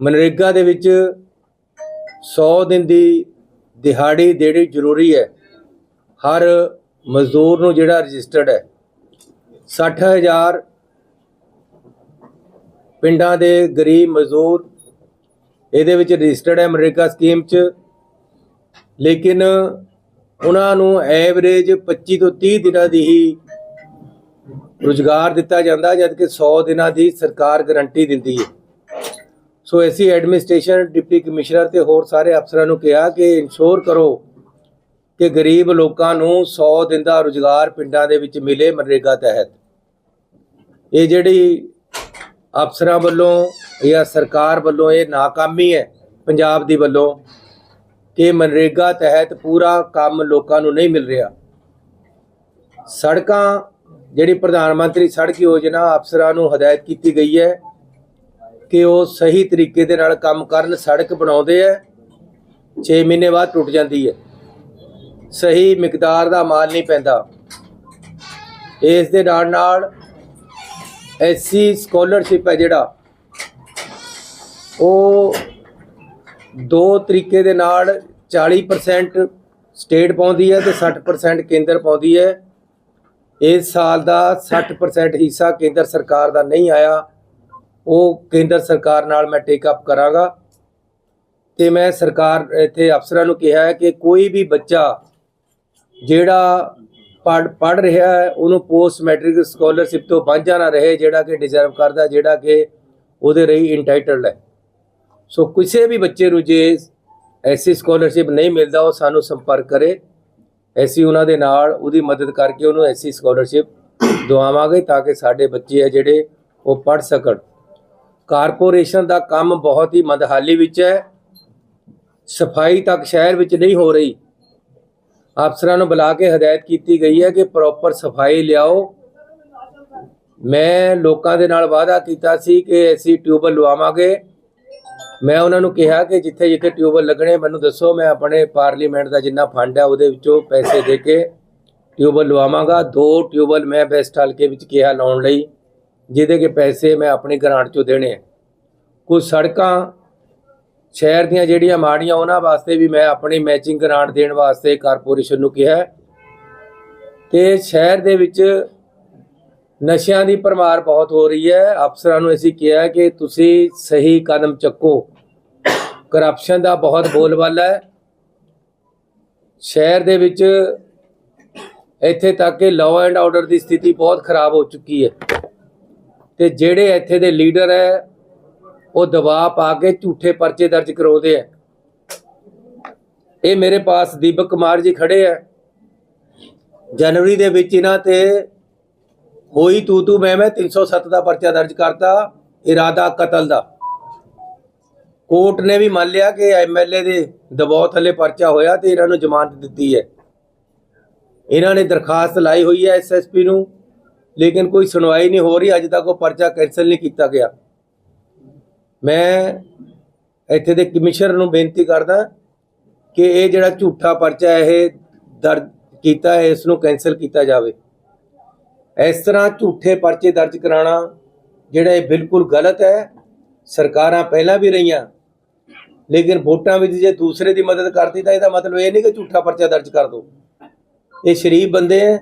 ਮਨਰੇਗਾ ਦੇ ਵਿੱਚ 100 ਦਿਨ ਦੀ ਦਿਹਾੜੀ ਦੇਣੀ ਜ਼ਰੂਰੀ ਹੈ। ਹਰ ਮਜ਼ਦੂਰ ਨੂੰ ਜਿਹੜਾ ਰਜਿਸਟਰਡ ਹੈ 60000 ਪਿੰਡਾਂ ਦੇ ਗਰੀਬ ਮਜ਼ਦੂਰ ਇਹਦੇ ਵਿੱਚ ਰਜਿਸਟਰਡ ਹੈ ਮਨਰੇਗਾ ਸਕੀਮ 'ਚ। ਲੇਕਿਨ ਉਹਨਾਂ ਨੂੰ ਐਵਰੇਜ 25 ਤੋਂ 30 ਦਿਨਾਂ ਦੀ ਹੀ ਰੁਜ਼ਗਾਰ ਦਿੱਤਾ ਜਾਂਦਾ ਜਦ ਕਿ 100 ਦਿਨਾਂ ਦੀ ਸਰਕਾਰ ਗਾਰੰਟੀ ਦਿੰਦੀ ਹੈ। ਸੋ ਅਸੀਂ ਐਡਮਿਨਿਸਟ੍ਰੇਸ਼ਨ, ਡਿਪਟੀ ਕਮਿਸ਼ਨਰ ਤੇ ਹੋਰ ਸਾਰੇ ਅਫਸਰਾਂ ਨੂੰ ਕਿਹਾ ਕਿ ਇਨਸ਼ੋਰ ਕਰੋ ਕਿ ਗਰੀਬ ਲੋਕਾਂ ਨੂੰ 100 ਦਿਨ ਦਾ ਰੁਜ਼ਗਾਰ ਪਿੰਡਾਂ ਦੇ ਵਿੱਚ ਮਿਲੇ ਮਨਰੇਗਾ ਤਹਿਤ। ਇਹ ਜਿਹੜੀ ਅਫਸਰਾਂ ਵੱਲੋਂ ਜਾਂ ਸਰਕਾਰ ਵੱਲੋਂ ਇਹ ਨਾਕਾਮੀ ਹੈ ਪੰਜਾਬ ਦੀ ਵੱਲੋਂ ਕਿ ਮਨਰੇਗਾ ਤਹਿਤ ਪੂਰਾ ਕੰਮ ਲੋਕਾਂ ਨੂੰ ਨਹੀਂ ਮਿਲ ਰਿਹਾ। ਸੜਕਾਂ, ਜਿਹੜੀ ਪ੍ਰਧਾਨ ਮੰਤਰੀ ਸੜਕ ਯੋਜਨਾ ਅਫਸਰਾਂ ਨੂੰ ਹਦਾਇਤ ਕੀਤੀ ਗਈ ਹੈ ਕਿ ਉਹ ਸਹੀ ਤਰੀਕੇ ਦੇ ਨਾਲ ਕੰਮ ਕਰਨ, ਸੜਕ ਬਣਾਉਂਦੇ ਆ 6 ਮਹੀਨੇ ਬਾਅਦ ਟੁੱਟ ਜਾਂਦੀ ਹੈ। ਸਹੀ ਮਿਕਦਾਰ ਦਾ ਮਾਲ ਨਹੀਂ ਪੈਂਦਾ। ਇਸ ਦੇ ਨਾਲ ਨਾਲ ਐਸੀ ਸਕਾਲਰਸ਼ਿਪ ਹੈ ਜਿਹੜਾ, ਉਹ ਦੋ ਤਰੀਕੇ ਦੇ ਨਾਲ 40% ਸਟੇਟ ਪਾਉਂਦੀ ਹੈ ਤੇ 60% ਕੇਂਦਰ ਪਾਉਂਦੀ ਹੈ। ਇਸ ਸਾਲ ਦਾ 60% ਹਿੱਸਾ ਕੇਂਦਰ ਸਰਕਾਰ ਦਾ ਨਹੀਂ ਆਇਆ। ਉਹ ਕੇਂਦਰ ਸਰਕਾਰ ਨਾਲ ਮੈਂ ਟੇਕ ਅਪ ਕਰਾਂਗਾ। ਤੇ ਮੈਂ ਸਰਕਾਰ, ਇੱਥੇ ਅਫਸਰਾਂ ਨੂੰ ਕਿਹਾ ਹੈ ਕਿ ਕੋਈ ਵੀ ਬੱਚਾ ਜਿਹੜਾ ਪੜ ਪੜ ਰਿਹਾ ਹੈ, ਉਹਨੂੰ ਪੋਸਟ ਮੈਟ੍ਰਿਕ ਸਕਾਲਰਸ਼ਿਪ ਤੋਂ ਵਾਂਝਾ ਨਾ ਰਹੇ, ਜਿਹੜਾ ਕਿ ਡਿਜ਼ਰਵ ਕਰਦਾ, ਜਿਹੜਾ ਕਿ ਉਹਦੇ ਲਈ ਇੰਟਾਈਟਲਡ ਹੈ। ਸੋ ਕਿਸੇ ਵੀ ਬੱਚੇ ਨੂੰ ਜੇ ਐਸੀ ਸਕਾਲਰਸ਼ਿਪ ਨਹੀਂ ਮਿਲਦਾ, ਉਹ ਸਾਨੂੰ ਸੰਪਰਕ ਕਰੇ। ਐਸੀ ਉਹਨਾਂ ਦੇ ਨਾਲ ਉਹਦੀ ਮਦਦ ਕਰਕੇ ਉਹਨੂੰ ਐਸੀ ਸਕਾਲਰਸ਼ਿਪ ਦਵਾਵਾਂਗੇ ਤਾਂ ਕਿ ਸਾਡੇ ਬੱਚੇ ਆ ਜਿਹੜੇ ਉਹ ਪੜ ਸਕਣ। ਕਾਰਪੋਰੇਸ਼ਨ ਦਾ ਕੰਮ ਬਹੁਤ ਹੀ ਮੰਦਹਾਲੀ ਵਿੱਚ ਹੈ। ਸਫ਼ਾਈ ਤੱਕ ਸ਼ਹਿਰ ਵਿੱਚ ਨਹੀਂ ਹੋ ਰਹੀ। ਅਫਸਰਾਂ ਨੂੰ ਬੁਲਾ ਕੇ ਹਦਾਇਤ ਕੀਤੀ ਗਈ ਹੈ ਕਿ ਪ੍ਰੋਪਰ ਸਫ਼ਾਈ ਲਿਆਓ। ਮੈਂ ਲੋਕਾਂ ਦੇ ਨਾਲ ਵਾਅਦਾ ਕੀਤਾ ਸੀ ਕਿ ਅਸੀਂ ਟਿਊਬਲ ਲਵਾਵਾਂਗੇ। ਮੈਂ ਉਹਨਾਂ ਨੂੰ ਕਿਹਾ ਕਿ ਜਿੱਥੇ ਜਿੱਥੇ ਟਿਊਬਲ ਲੱਗਣੇ, ਮੈਨੂੰ ਦੱਸੋ, ਮੈਂ ਆਪਣੇ ਪਾਰਲੀਮੈਂਟ ਦਾ ਜਿੰਨਾ ਫੰਡ ਹੈ, ਉਹਦੇ ਵਿੱਚੋਂ ਪੈਸੇ ਦੇ ਕੇ ਟਿਊਬਲ ਲਵਾਵਾਂਗਾ। ਦੋ ਟਿਊਬਲ ਮੈਂ ਬੈਸਟ ਹਲਕੇ ਵਿੱਚ ਕਿਹਾ ਲਾਉਣ ਲਈ। ਜਿਹਦੇ ਕੇ ਪੈਸੇ ਮੈਂ ਆਪਣੀ ਗ੍ਰਾਂਟ ਚੋਂ ਦੇਣੇ ਹੈ ਕੁਝ ਸੜਕਾਂ, ਸ਼ਹਿਰ ਦੀਆਂ ਜਿਹੜੀਆਂ ਮਾੜੀਆਂ, ਉਹਨਾਂ ਵਾਸਤੇ ਵੀ ਮੈਂ ਆਪਣੀ ਮੈਚਿੰਗ ਗ੍ਰਾਂਟ ਦੇਣ ਵਾਸਤੇ ਕਾਰਪੋਰੇਸ਼ਨ ਨੂੰ ਕਿਹਾ ਹੈ। ਤੇ ਸ਼ਹਿਰ ਦੇ ਵਿੱਚ ਨਸ਼ਿਆਂ ਦੀ ਪਰਮਾਰ ਬਹੁਤ ਹੋ ਰਹੀ ਹੈ। ਅਫਸਰਾਂ ਨੂੰ ਅਸੀਂ ਕਿਹਾ ਕਿ ਤੁਸੀਂ ਸਹੀ ਕਦਮ ਚੱਕੋ। ਕਰਪਸ਼ਨ ਦਾ ਬਹੁਤ ਬੋਲਬਾਲਾ ਹੈ। ਸ਼ਹਿਰ ਦੇ ਵਿੱਚ ਇੱਥੇ ਤੱਕ ਕਿ ਲਾਅ ਐਂਡ ਆਰਡਰ ਦੀ ਸਥਿਤੀ ਬਹੁਤ ਖਰਾਬ ਹੋ ਚੁੱਕੀ ਹੈ। ਤੇ ਜਿਹੜੇ ਇੱਥੇ ਦੇ ਲੀਡਰ ਹੈ, ਉਹ ਦਬਾਅ ਪਾ ਕੇ ਝੂਠੇ ਪਰਚੇ ਦਰਜ ਕਰਾਉਂਦੇ ਆ। ਇਹ ਮੇਰੇ ਪਾਸ ਦੀਪਕ ਕੁਮਾਰ ਜੀ ਖੜੇ ਆ। ਜਨਵਰੀ ਦੇ ਵਿੱਚ ਇਹਨਾਂ ਤੇ ਹੋਈ ਤੂ ਤੂ ਮੈਂ ਮੈਂ 307 ਦਾ ਪਰਚਾ ਦਰਜ ਕਰਤਾ, ਇਰਾਦਾ ਕਤਲ ਦਾ। ਕੋਰਟ ਨੇ ਵੀ ਮੰਨ ਲਿਆ ਕਿ ਐਮਐਲਏ ਦੇ ਦਬਾਅ ਥੱਲੇ ਪਰਚਾ ਹੋਇਆ ਤੇ ਇਹਨਾਂ ਨੂੰ ਜ਼ਮਾਨਤ ਦਿੱਤੀ ਹੈ। ਇਹਨਾਂ ਨੇ ਦਰਖਾਸਤ ਲਾਈ ਹੋਈ ਹੈ ਐਸਐਸਪੀ ਨੂੰ। ਲੇਕਿਨ ਕੋਈ ਸੁਣਵਾਈ ਨਹੀਂ ਹੋ ਰਹੀ, ਅੱਜ ਤੱਕ ਉਹ ਪਰਚਾ ਕੈਨਸਲ ਨਹੀਂ ਕੀਤਾ ਗਿਆ। ਮੈਂ ਇੱਥੇ ਦੇ ਕਮਿਸ਼ਨਰ ਨੂੰ ਬੇਨਤੀ ਕਰਦਾ ਕਿ ਇਹ ਜਿਹੜਾ ਝੂਠਾ ਪਰਚਾ ਇਹ ਦਰਜ ਕੀਤਾ ਹੈ, ਇਸ ਨੂੰ ਕੈਨਸਲ ਕੀਤਾ ਜਾਵੇ। ਇਸ ਤਰ੍ਹਾਂ ਝੂਠੇ ਪਰਚੇ ਦਰਜ ਕਰਾਉਣਾ ਜਿਹੜਾ ਇਹ ਬਿਲਕੁਲ ਗਲਤ ਹੈ, ਸਰਕਾਰਾਂ ਪਹਿਲਾਂ ਵੀ ਰਹੀਆਂ, ਲੇਕਿਨ ਵੋਟਾਂ ਵਿੱਚ ਜੇ ਦੂਸਰੇ ਦੀ ਮਦਦ ਕਰਤੀ ਤਾਂ ਇਹਦਾ ਮਤਲਬ ਇਹ ਨਹੀਂ ਕਿ ਝੂਠਾ ਪਰਚਾ ਦਰਜ ਕਰ ਦੋ। ਇਹ ਸ਼ਰੀਫ ਬੰਦੇ ਹੈ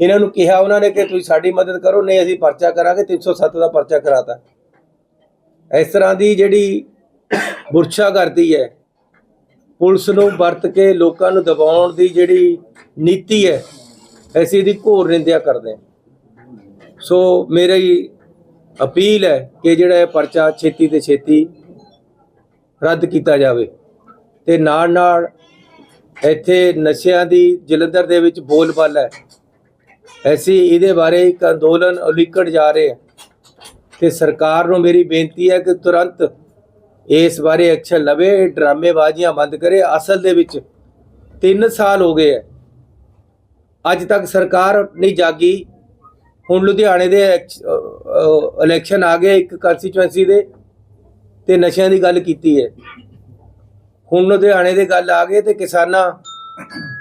ਇਹਨਾਂ ਨੂੰ ਕਿਹਾ ਉਹਨਾਂ ਨੇ ਕਿ ਤੁਸੀਂ ਸਾਡੀ ਮਦਦ ਕਰੋ, ਨਹੀਂ ਅਸੀਂ ਪਰਚਾ ਕਰਾਂਗੇ 307 ਦਾ ਪਰਚਾ ਕਰਾਤਾ। ਇਸ ਤਰ੍ਹਾਂ ਦੀ ਜਿਹੜੀ ਬੁਰਛਾ ਕਰਦੀ ਹੈ, ਪੁਲਿਸ ਨੂੰ ਵਰਤ ਕੇ ਲੋਕਾਂ ਨੂੰ ਦਬਾਉਣ ਦੀ ਜਿਹੜੀ ਨੀਤੀ ਹੈ ਅਸੀਂ ਇਹਦੀ ਘੋਰ ਨਿੰਦਿਆ ਕਰਦੇ ਹਾਂ। ਸੋ ਮੇਰੀ ਅਪੀਲ ਹੈ ਕਿ ਜਿਹੜਾ ਇਹ ਪਰਚਾ ਛੇਤੀ ਤੇ ਛੇਤੀ ਰੱਦ ਕੀਤਾ ਜਾਵੇ ਤੇ ਨਾਲ ਨਾਲ ਇੱਥੇ ਨਸ਼ਿਆਂ ਦੀ ਜਲੰਧਰ ਦੇ ਵਿੱਚ ਬੋਲਬਾਲਾ ਹੈ। ਅਸੀਂ ਇਹਦੇ ਬਾਰੇ ਇੱਕ ਅੰਦੋਲਨ ਉਲੀਕੜ ਜਾ ਰਹੇ ਹਾਂ ਤੇ ਸਰਕਾਰ ਨੂੰ ਮੇਰੀ ਬੇਨਤੀ ਹੈ ਕਿ ਤੁਰੰਤ ਇਸ ਬਾਰੇ ਐਕਸ਼ਨ ਲਵੇ ਇਹ ਡਰਾਮੇਬਾਜ਼ੀਆਂ ਬੰਦ ਕਰੇ। ਅਸਲ ਦੇ ਵਿੱਚ 3 ਸਾਲ ਹੋ ਗਏ ਹੈ ਅੱਜ ਤੱਕ ਸਰਕਾਰ ਨਹੀਂ ਜਾਗੀ। ਹੁਣ ਲੁਧਿਆਣੇ ਦੇ ਇਲੈਕਸ਼ਨ ਆ ਗਏ ਇੱਕ ਕੰਸਟੀਚੁਐਂਸੀ ਦੇ ਤੇ ਨਸ਼ਿਆਂ ਦੀ ਗੱਲ ਕੀਤੀ ਹੈ। ਹੁਣ ਲੁਧਿਆਣੇ ਦੇ ਗੱਲ ਆ ਗਏ ਤੇ ਕਿਸਾਨਾਂ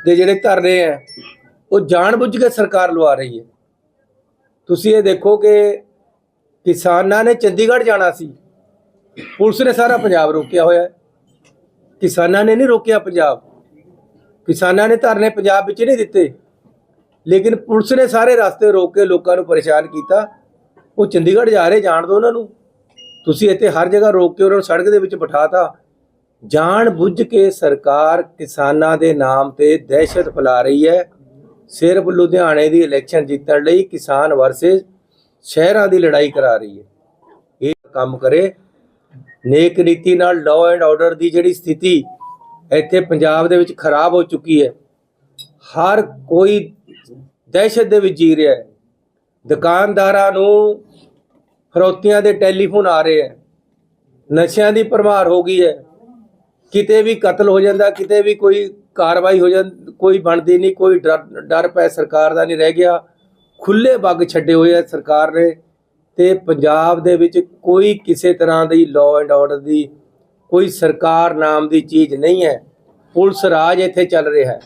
ਦੇ ਜਿਹੜੇ ਧਰਨੇ ਹੈ ਉਹ ਜਾਣਬੁੱਝ ਕੇ ਸਰਕਾਰ ਲਵਾ ਰਹੀ ਹੈ। ਤੁਸੀਂ ਇਹ ਦੇਖੋ ਕਿ ਕਿਸਾਨਾਂ ਨੇ ਚੰਡੀਗੜ੍ਹ ਜਾਣਾ ਸੀ। ਪੁਲਿਸ ਨੇ ਸਾਰਾ ਪੰਜਾਬ ਰੋਕਿਆ ਹੋਇਆ ਹੈ। ਕਿਸਾਨਾਂ ਨੇ ਨਹੀਂ ਰੋਕਿਆ ਪੰਜਾਬ। ਕਿਸਾਨਾਂ ਨੇ ਧਰਨੇ ਪੰਜਾਬ ਵਿੱਚ ਨਹੀਂ ਦਿੱਤੇ। ਲੇਕਿਨ ਪੁਲਿਸ ਨੇ ਸਾਰੇ ਰਸਤੇ ਰੋਕ ਕੇ ਲੋਕਾਂ ਨੂੰ ਪਰੇਸ਼ਾਨ ਕੀਤਾ। ਉਹ ਚੰਡੀਗੜ੍ਹ ਜਾ ਰਹੇ, ਜਾਣ ਦਿਓ ਉਹਨਾਂ ਨੂੰ। ਤੁਸੀਂ ਇੱਥੇ ਹਰ ਜਗ੍ਹਾ ਰੋਕ ਕੇ ਉਹਨਾਂ ਨੂੰ ਸੜਕ ਦੇ ਵਿੱਚ ਬਿਠਾਤਾ। ਜਾਣ ਬੁੱਝ ਕੇ ਸਰਕਾਰ ਕਿਸਾਨਾਂ ਦੇ ਨਾਮ ਤੇ ਦਹਿਸ਼ਤ ਫੈਲਾ ਰਹੀ ਹੈ। ਸਿਰਫ ਲੁਧਿਆਣੇ ਦੀ ਇਲੈਕਸ਼ਨ ਜਿੱਤਣ ਲਈ ਕਿਸਾਨ ਵਰਸਸ ਸ਼ਹਿਰਾਂ ਦੀ ਲੜਾਈ ਕਰਾ ਰਹੀ ਹੈ। ਇਹ ਕੰਮ ਕਰੇ। ਨੇਕ ਨੀਤੀ ਨਾਲ ਲਾਅ ਐਂਡ ਆਰਡਰ ਦੀ ਜਿਹੜੀ ਸਥਿਤੀ ਇੱਥੇ ਪੰਜਾਬ ਦੇ ਵਿੱਚ ਖਰਾਬ ਹੋ ਚੁੱਕੀ ਹੈ। ਹਰ ਕੋਈ ਦਹਿਸ਼ਤ ਦੇ ਵਿੱਚ ਜੀ ਰਿਹਾ ਹੈ। ਦੁਕਾਨਦਾਰਾਂ ਨੂੰ ਫਰੋਤੀਆਂ ਦੇ ਟੈਲੀਫੋਨ ਆ ਰਹੇ ਹੈ। ਨਸ਼ਿਆਂ ਦੀ ਭਰਮਾਰ ਹੋ ਗਈ ਹੈ। ਕਿਤੇ ਵੀ ਕਤਲ ਹੋ ਜਾਂਦਾ, ਕਿਤੇ ਵੀ ਕੋਈ ਕਾਰਵਾਈ ਹੋ ਜਾਂਦੀ ਕੋਈ ਬਣਦੀ ਨਹੀਂ, ਕੋਈ ਡਰ ਡਰ ਪੈ ਸਰਕਾਰ ਦਾ ਨਹੀਂ ਰਹਿ ਗਿਆ। ਖੁੱਲੇ ਬੱਗ ਛੱਡੇ ਹੋਏ ਆ ਸਰਕਾਰ ਨੇ ਤੇ ਪੰਜਾਬ ਦੇ ਵਿੱਚ ਕੋਈ ਕਿਸੇ ਤਰ੍ਹਾਂ ਦੀ ਲਾਅ ਐਂਡ ਆਰਡਰ ਦੀ ਕੋਈ ਸਰਕਾਰ ਨਾਮ ਦੀ ਚੀਜ਼ ਨਹੀਂ ਹੈ। ਪੁਲਿਸ ਰਾਜ ਇੱਥੇ ਚੱਲ ਰਿਹਾ ਹੈ।